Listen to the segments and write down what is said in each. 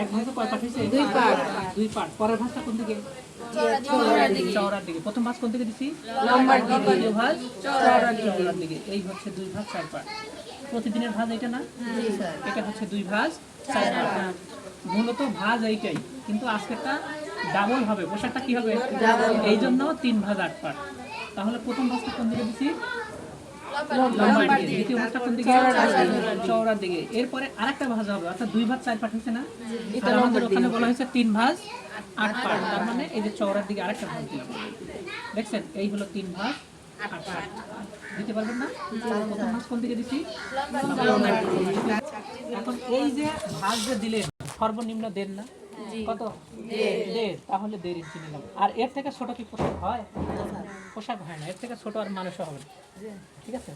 এক ভাগে কয় পাট হয়েছে দুই পাট। দুই পাট। পরের ভাঁজটা কোন দিকে? চওড়ার দিকে। প্রথম ভাঁজ কোন দিকে দিছি? লম্বার দিকে। দ্বিতীয় ভাঁজ চওড়ার দিকে। এই হচ্ছে দুই ভাঁজ চার পাট। প্রতিদিনের ভাঁজ এটা না? এটা হচ্ছে দুই ভাঁজ চার পাট। মূলত ভাঁজ এইটাই। কিন্তু আজকেরটা ডাবল হবে। পোশাকটা কি হবে? এই জন্য তিন ভাঁজ আট পাট। তাহলে প্রথম ভাঁজটা কোন দিকে দিছি? লম্বার দিকে দ্বিতীয় ভাঁজটা কোন দিকে। চওড়ার দিকে। এরপরে আরেকটা ভাঁজ হবে অর্থাৎ দুই ভাঁজ চার পাট হচ্ছে না? আর আমাদের ওখানে বলা হয়েছে তিন ভাঁজ আট পাট তার মানে এই যে চওড়ার দিকে আরেকটা ভাঁজ দিলাম। দেখছেন? এই হলো তিন ভাঁজ আট পাট দিতে পারবেন না? প্রথম ভাঁজ কোন দিকে দিছি এখন এই যে ভাঁজ যে দিলেন সর্বনিম্ন দেন না? কত? দেড়। তাহলে দেড় ইঞ্চি নিলাম। আর এর থেকে ছোট কি হয়? পোশাক হয় না। এর থেকে ছোট আর মানুষও হবে না। ঠিক আছে?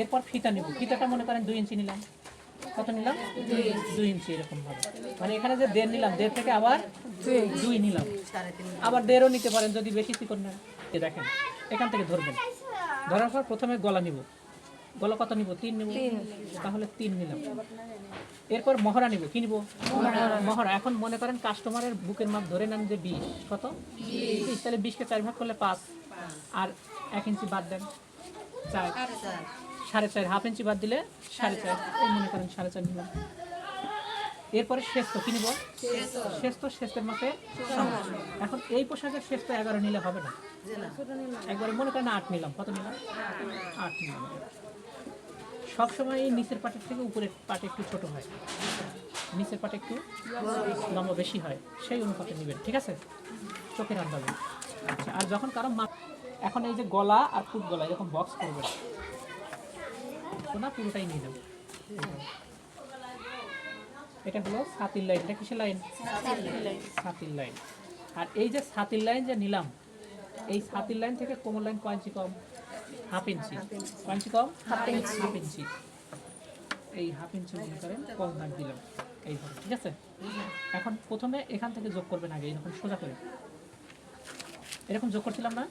এরপর ফিতা নিব। ফিতাটা মনে করেন দুই ইঞ্চি নিলাম। কত নিলাম? দুই ইঞ্চি। এরকম ভাবে মানে এখানে যে দেড় নিলাম দেড় থেকে আবার দুই নিলাম। আবার দেড়ও নিতে পারেন যদি বেশি চিকন নেন দেখেন এখান থেকে ধরবেন। ধরার পর প্রথমে গলা নিব। গলা কত নিব? তিন নিব। তাহলে তিন নিলাম। এরপর মহড়া নিব। কি নিব? মহড়া। এখন মনে করেন কাস্টমারের বুকের মাপ ধরে নেন যে বিশ। কত? বিশ। তাহলে বিশকে চার ভাগ করলে পাঁচ। আর এক ইঞ্চি বাদ দেন। চার। সাড়ে চার। হাফ ইঞ্চি বাদ দিলে সাড়ে চার। এই মনে করেন সাড়ে চার নিলাম। এরপরে শেষ তো কি নিব? শেষ তো শেষের সমান। এখন এই পোশাকের শেষ তো এগারো নিলে হবে না। একবারে মনে করেন আট নিলাম। কত নিলাম? আট নিলাম। সবসময় এই নিচের পাটের থেকে উপরের পাটে একটু ছোট হয়। নিচের পাটে একটু লম্বা বেশি হয়। সেই অনুপাতে নেবেন। ঠিক আছে? চোখের আন্দাজে। আচ্ছা আর যখন কারও এখন এই যে গলা আর ফুট গলা এরকম বক্স করবেন না। পুরোটাই নিয়ে নেবেন এটা হলো সাতির লাইন। এটা কিসের লাইন? সাতির লাইন। আর এই যে সাতির লাইন যে নিলাম এই সাতির লাইন থেকে কোমর লাইন কয় ইঞ্চি কম? Half inch. কয় ইঞ্চি কম? Half inch. এই হাফ ইঞ্চি মনে করেন কম দাগ দিলাম। এইভাবে ঠিক আছে? এখন প্রথমে এখান থেকে যোগ করবেন আগে এরকম সোজা করে। এরকম যোগ করছিলাম না?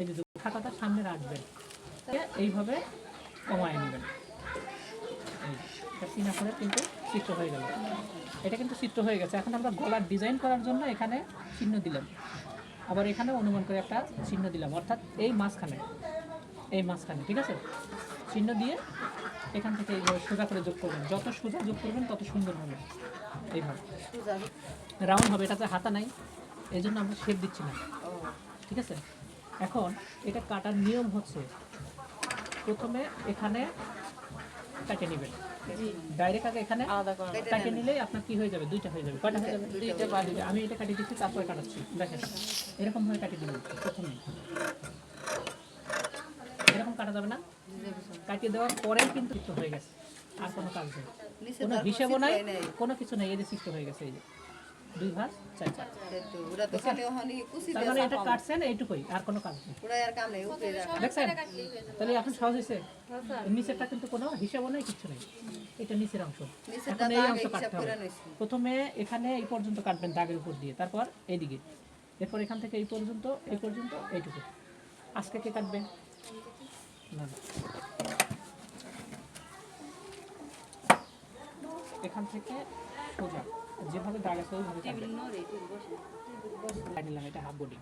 এই যে যোগ খাতাটা সামনে রাখবেন। এইভাবে কমায় নেবেন। এটা চিনা করে কিন্তু চিত্র হয়ে গেল। এটা কিন্তু চিত্র হয়ে গেছে। এখন আমরা গলার ডিজাইন করার জন্য এখানে চিহ্ন দিলাম। আবার এখানে অনুমান করে একটা চিহ্ন দিলাম। অর্থাৎ এই মাঝখানে এই মাঝখানে ঠিক আছে? চিহ্ন দিয়ে এখান থেকে এইভাবে সোজা করে যোগ করবেন। যত সোজা যোগ করবেন তত সুন্দর হবে। এইভাবে। রাউন্ড হবে এটাতে হাতা নাই। এই জন্য আমরা শেপ দিচ্ছি না। ঠিক আছে? এখন এটা কাটার নিয়ম হচ্ছে প্রথমে এখানে কাটে নেবেন। ডাইরেক্ট আগে এখানে কাটে নিলেই আপনার কি হয়ে যাবে? দুইটা হয়ে যাবে। কয়টা হয়ে যাবে? দুইটা। আমি এটা কাটিয়ে দিচ্ছি তারপরে কাটাচ্ছি। দেখেন এরকম ভাবে কাটিয়ে দিবেন প্রথমে। এরকম কাটা যাবে না? কাটিয়ে দেওয়ার পরেই কিন্তু হয়ে গেছে। আর কোনো কাজ নেই। কোনো হিসেবও নাই কোনো কিছু নেই। এই যে চিত্র হয়ে গেছে এই যে। দুই চার চার মানে এটা কাটছেন এইটুকুই আর কোনো কাজ নেই। দেখছেন? তাহলে এখন সহজ হয়েছে? নিচেরটা কিন্তু কোনো হিসাবও নেই কিছু নেই। এটা নিচের অংশ। এখন এই অংশ কাটতে হবে। প্রথমে এখানে এই পর্যন্ত কাটবেন দাগের উপর দিয়ে তারপর এইদিকে। এরপর এখান থেকে এই পর্যন্ত এই পর্যন্ত এইটুকু। আজকে কে কাটবে? না। এখান থেকে সোজা। যেভাবে দাগ আছে ওইভাবে নিলাম এটা হাফ বডি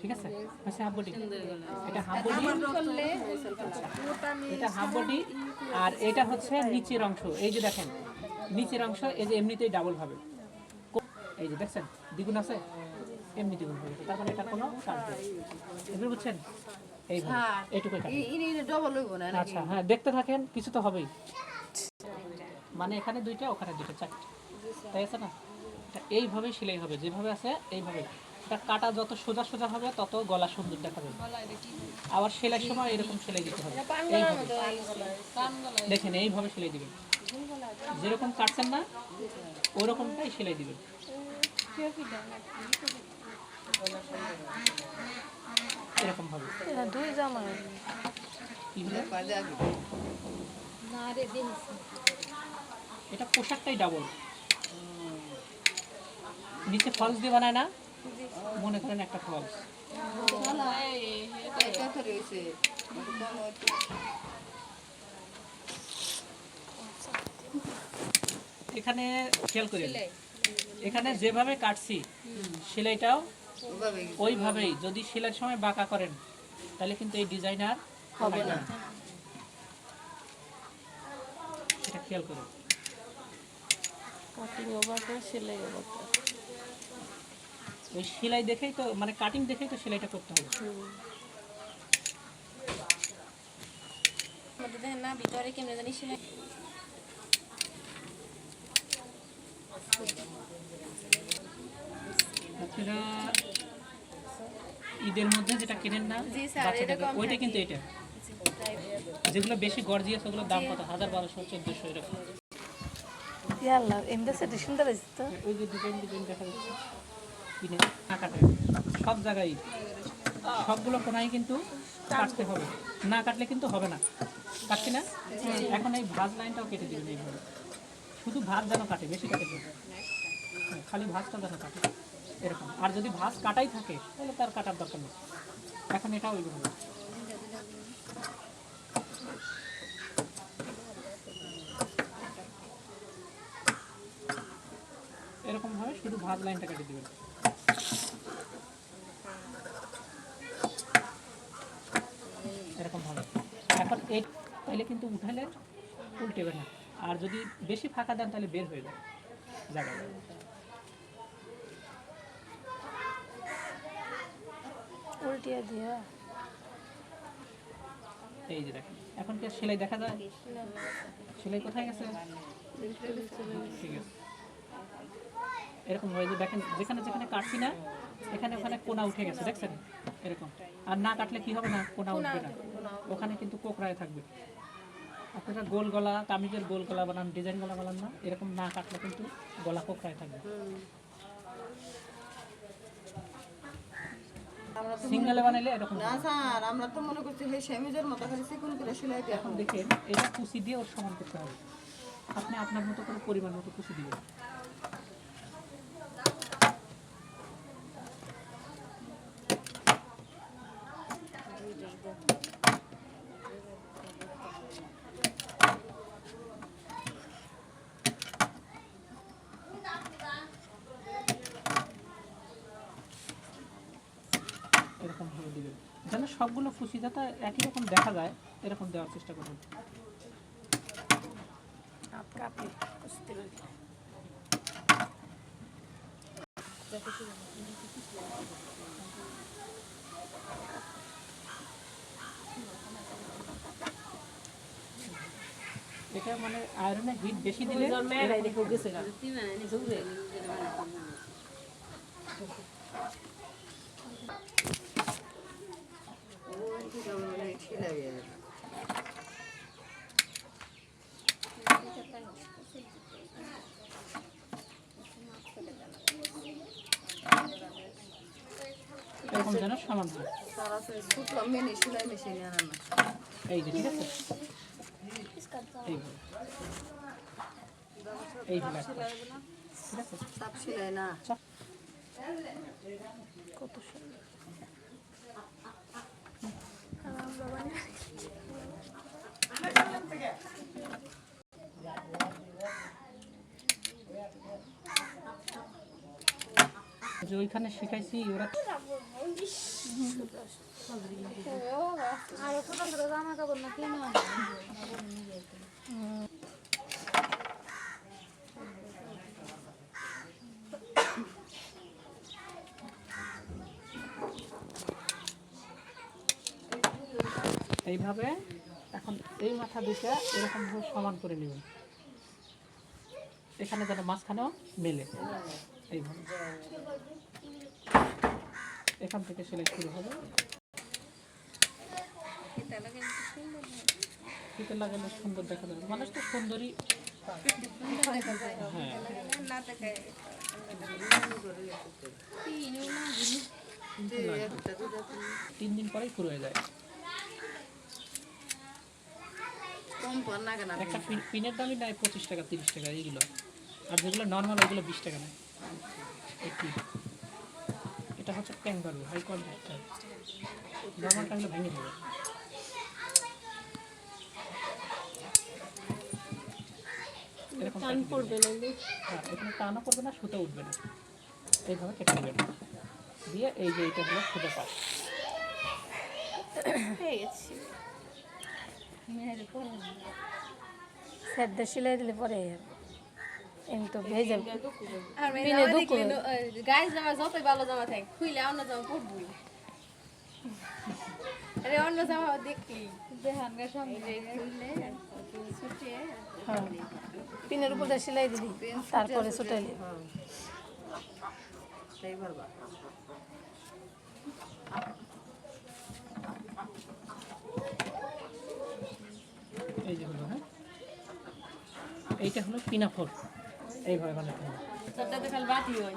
ঠিক আছে? আচ্ছা হাফ বডি এটা হাফ বডি এটা হাফ বডি আর এটা হচ্ছে নিচের অংশ। এই যে দেখেন নিচের অংশ এই যে এমনিতেই ডাবল হবে। কো- এই যে দেখছেন দ্বিগুণ আছে? এমনি দ্বিগুণ হবে তার মানে এটা কোনো কাজ নেই। এগুলো বুঝছেন? এইভাবে। এইটুকুই আচ্ছা হ্যাঁ দেখতে থাকেন কিছু তো হবেই। মানে এখানে দুইটা ওখানে দুইটা চারটে। তাই আছে না? এটা এইভাবেই সেলাই হবে যেভাবে আছে এইভাবে। এটা কাটা যত সোজা সোজা হবে তত গলা সুন্দর দেখা যাবে আবার সেলাই সময় এরকম সেলাই দিতে হবে। এইভাবে। দেখেন এইভাবে সেলাই দিবেন। যেরকম কাটছেন না ওরকমটাই সেলাই দিবেন। এরকম ভাবে দুই জামা। এটা পোশাকটাই ডাবল নিচে ফলস দিয়ে বানায় না? মনে করেন একটা ফলস এখানে খেয়াল করি এখানে যেভাবে কাটছি সেলাইটাও ওইভাবেই। যদি সেলাইয়ের সময় বাঁকা করেন তাহলে কিন্তু এই ডিজাইন আর হবে না। এটা খেয়াল করুন। কাটিং ওভার করে সেলাই ওভার ওই সেলাই দেখেই তো মানে কাটিং দেখেই তো সেলাইটা করতে হবে। না ভিতরে কেমনে জানি সেলাই আপনারা ঈদের মধ্যে যেটা কেনেন না ওইটা কিন্তু এটা। যেগুলো বেশি গর্জিয়াস ওগুলোর দাম কত? হাজার বারোশো চোদ্দোশো এরকম। ইয়াল্লা এমনি সেটা সুন্দর হয়েছে তো। ওই যে ডিজাইন ডিজাইন দেখা যাচ্ছে। কিনে না কাটে। সব জায়গায়। সবগুলো কোনায় কিন্তু কাটতে হবে। না কাটলে কিন্তু হবে না। কাটছি না এখন এই ভাজ লাইনটাও কেটে দিবেন এইভাবে। শুধু ভাত যেন কাটে, বেশি কাটে খালি ভাজটা যেন কাটে। এরকম। আর যদি ভাজ কাটাই থাকে, তাহলে তার কাটার দরকার নেই। এখন এটা ওইভাবে। এরকম ভাবে শুধু ভাত লাইনটা কেটে দিবেন এরকম ভাবে এখন এই তাহলে কিন্তু উঠালে উল্টেবে না। আর যদি বেশি ফাঁকা দেন তাহলে বের হয়ে যাবে উল্টিয়ে এই যে দেখেন এখন কি সেলাই দেখা যায়? সেলাই কোথায় গেছে? ঠিক আছে। এরকম হয়ে যে দেখেন যেখানে যেখানে কাটছি না এখানে ওখানে কোনা উঠে গেছে দেখছেন? এরকম। আর না কাটলে কি হবে না? কোনা উঠবে না। ওখানে কিন্তু কোকড়ায় থাকবে। আপনারা গোল গলা কামিজের গোল গলা বানান ডিজাইন গলা বানান না এরকম না কাটলে কিন্তু গলা কোকড়ায় থাকবে। সিঙ্গেলে বানাইলে এরকম না স্যার আমরা তো মনে করছি সেই সেমিজের মতো খালি চিকন করে সেলাই দিয়ে এখন দেখেন এটা কুচি দিয়ে ওর সমান করতে হবে। আপনি আপনার মতো করে পরিমাণ মতো কুচি দিবেন। এরকম ভাবে দিবেন। যেন সবগুলো কুচি যাতে একই রকম দেখা যায় এরকম দেওয়ার চেষ্টা করবেন কাপি এটা মানে আয়রনের হিট বেশি দিলে গেছে না। সেলাই দিয়ে দেবে। এরকম যেন সমান হয় স্যার আছে ছোট মিনি সেলাই মেশিন আনা না এই যে ঠিক আছে এইভাবে এইভাবে একটা। ঠিক আছে চাপ সেলাই না কত সুন্দর যে ওইখানে শিখাইছি, ওরা এইভাবে এখন এই মাথা দুইটা এরকম ভাবে সমান করে নেবেন এখানে যেন মাঝখানেও মেলে। এইভাবে। এখান থেকে সেলাই শুরু হবে। ফিতে লাগালে সুন্দর দেখা যাবে। মানুষ তো সুন্দরই হ্যাঁ। তিন। দিন পরেই শুরু হয়ে যায়। একটা পিনের দামই নেয় পঁচিশ টাকা, তিরিশ টাকা, এইগুলো। আর যেগুলো নর্মাল ওইগুলো বিশ টাকা নেয়। এটা হচ্ছে ক্যাঙ্গারু হাই কোয়ালিটি হলে ভেঙে যাবে। এরকম টান পড়বে না। হ্যাঁ এখানে টানও পড়বে না সুতো উঠবে না। এইভাবে কেটে নেবেন দিয়ে এই যে হলো সুতো সিলাই দিলে পরে তো ভেজে জামা যতই ভালো জামা থাক খুইলে অন্য জামা পরবই আরে অন্য জামা দেখলি দেহানগা সামনে খুললে ছুটিয়ে পিনের উপরে সিলাই দিবি তারপরে ছুটাইলি এই যে হলো হ্যাঁ এইটা হলো পিনাফোর এইভাবে বানাতে হবে তাতে খালি বাতি হয়।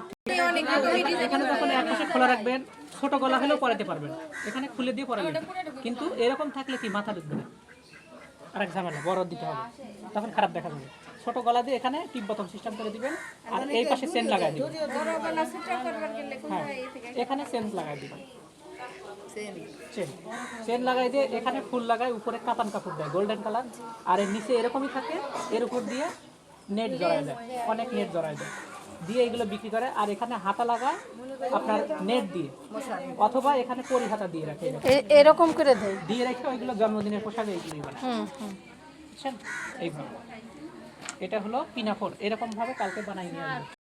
এখানে যখন এক পাশে খোলা রাখবেন ছোট গলা হলেও পরাতে পারবেন। এখানে খুলে দিয়ে পরাবেন কিন্তু এরকম থাকলে কি মাথা ঢুকবে না? আরেক ঝামেলা বড় দিতে হবে। তখন খারাপ দেখা যাবে। ছোট গলা দিয়ে এখানে টিপ বতম সিস্টেম করে দিবেন আর এই পাশে সেন্ট লাগাই দিবেন। হ্যাঁ এখানে সেন্ট লাগাই দিবেন। চেন চেন লাগাই দিয়ে এখানে ফুল লাগায় উপরে কাতান কাপড় দেয় গোল্ডেন কালার আর এর নিচে এরকমই থাকে এর উপর দিয়ে নেট জড়ায় দেয়। অনেক নেট জড়ায় দেয়। দিয়ে এগুলো বিক্রি করে আর এখানে হাতা লাগায় আপনার নেট দিয়ে অথবা এখানে পরি হাতা দিয়ে রাখে। এরকম। করে দেয়। দিয়ে রেখে ওইগুলো জন্মদিনের পোশাক এইগুলি বানায়। হুম হুম। বুঝছেন? এইভাবে। এটা হলো পিনাফোর এরকম ভাবে কালকে বানাই নিয়ে